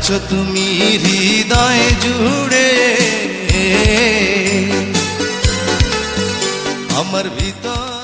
আছো তুমি হৃদয় জুড়ে। আমার ভিতর